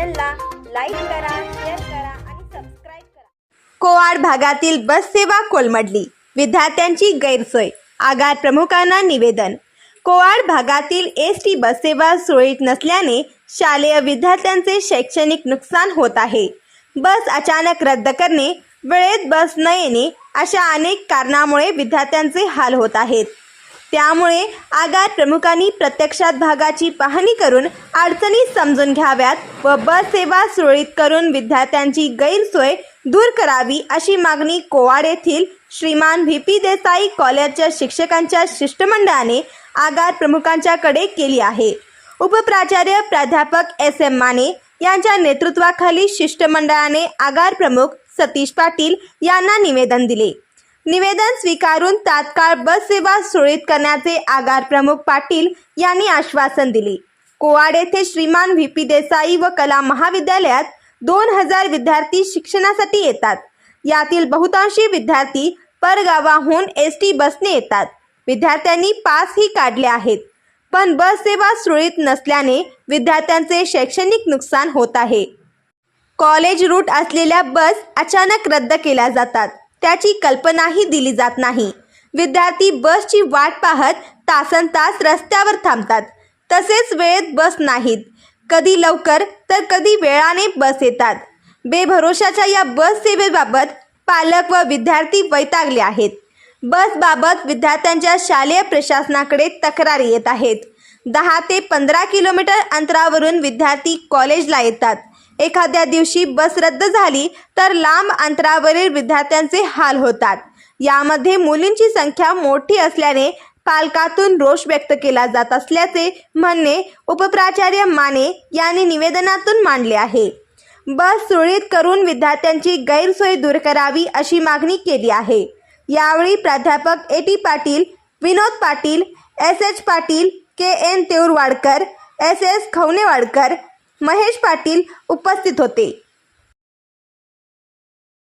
चॅनलला लाईक करा शेअर करा आणि सबस्क्राईब करा. कोवाड भागातील बस सेवा कोलमडली. विद्यार्थ्यांची गैरसोय. आगार प्रमुखांना निवेदन. कोवाड भागातील एस टी बससेवा सुरळीत नसल्याने शालेय विद्यार्थ्यांचे शैक्षणिक नुकसान होत आहे. बस अचानक रद्द करणे वेळेत बस न येणे अशा अनेक कारणामुळे विद्यार्थ्यांचे हाल होत आहेत. त्यामुळे आगार प्रमुखांनी प्रत्यक्षात भागाची पाहणी करून अडचणी समजून घ्याव्यात व बस सेवा सुरळीत करून विद्यार्थ्यांची गैरसोय दूर करावी अशी मागणी कोवाड येथील श्रीमान व्ही पी देसाई कॉलेजच्या शिक्षकांच्या शिष्टमंडळाने आगार प्रमुखांच्याकडे केली आहे. उपप्राचार्य प्राध्यापक एस एम माने यांच्या नेतृत्वाखाली शिष्टमंडळाने आगार प्रमुख सतीश पाटील यांना निवेदन दिले. निवेदन स्वीकारून तात्काळ बस सेवा सुरळीत करण्याचे आगार प्रमुख पाटील यांनी आश्वासन दिले. कोवाड येथे श्रीमान व्ही. पी. देसाई व कला महाविद्यालयात दोन हजार विद्यार्थी शिक्षणासाठी येतात. यातील बहुतांशी विद्यार्थी परगावाहून एस टी बसने येतात. विद्यार्थ्यांनी पासही काढले आहेत. पण बस सेवा सुरळीत नसल्याने विद्यार्थ्यांचे शैक्षणिक नुकसान होत आहे. कॉलेज रूट असलेल्या बस अचानक रद्द केल्या जातात. त्याची कल्पनाही दिली जात नाही. विद्यार्थी बसची वाट पाहत तासन तास रस्त्यावर थांबतात. तसेच वेळेत बस नाहीत. कधी लवकर तर कधी वेळाने बस येतात. बेभरोशाच्या या बस सेवेबाबत पालक व विद्यार्थी वैतागले आहेत. बसबाबत विद्यार्थ्यांच्या शालेय प्रशासनाकडे तक्रारी येत आहेत. दहा ते पंधरा किलोमीटर अंतरावरून विद्यार्थी कॉलेजला येतात. एखाद्या दिवशी बस रद्द झाली तर लांब अंतरावरील विद्यार्थ्यांचे हाल होतात. यामध्ये मुलींची संख्या मोठी असल्याने पालकातून रोष व्यक्त केला जात असल्याचे म्हणणे उपप्राचार्य माने यांनी निवेदनातून मांडले आहे. बस सुरळीत करून विद्यार्थ्यांची गैरसोय दूर करावी अशी मागणी केली आहे. यावेळी प्राध्यापक A T Patil Vinod Patil S H Patil K N Teurwadkar S S Khavanewadkar Mahesh Patil उपस्थित होते.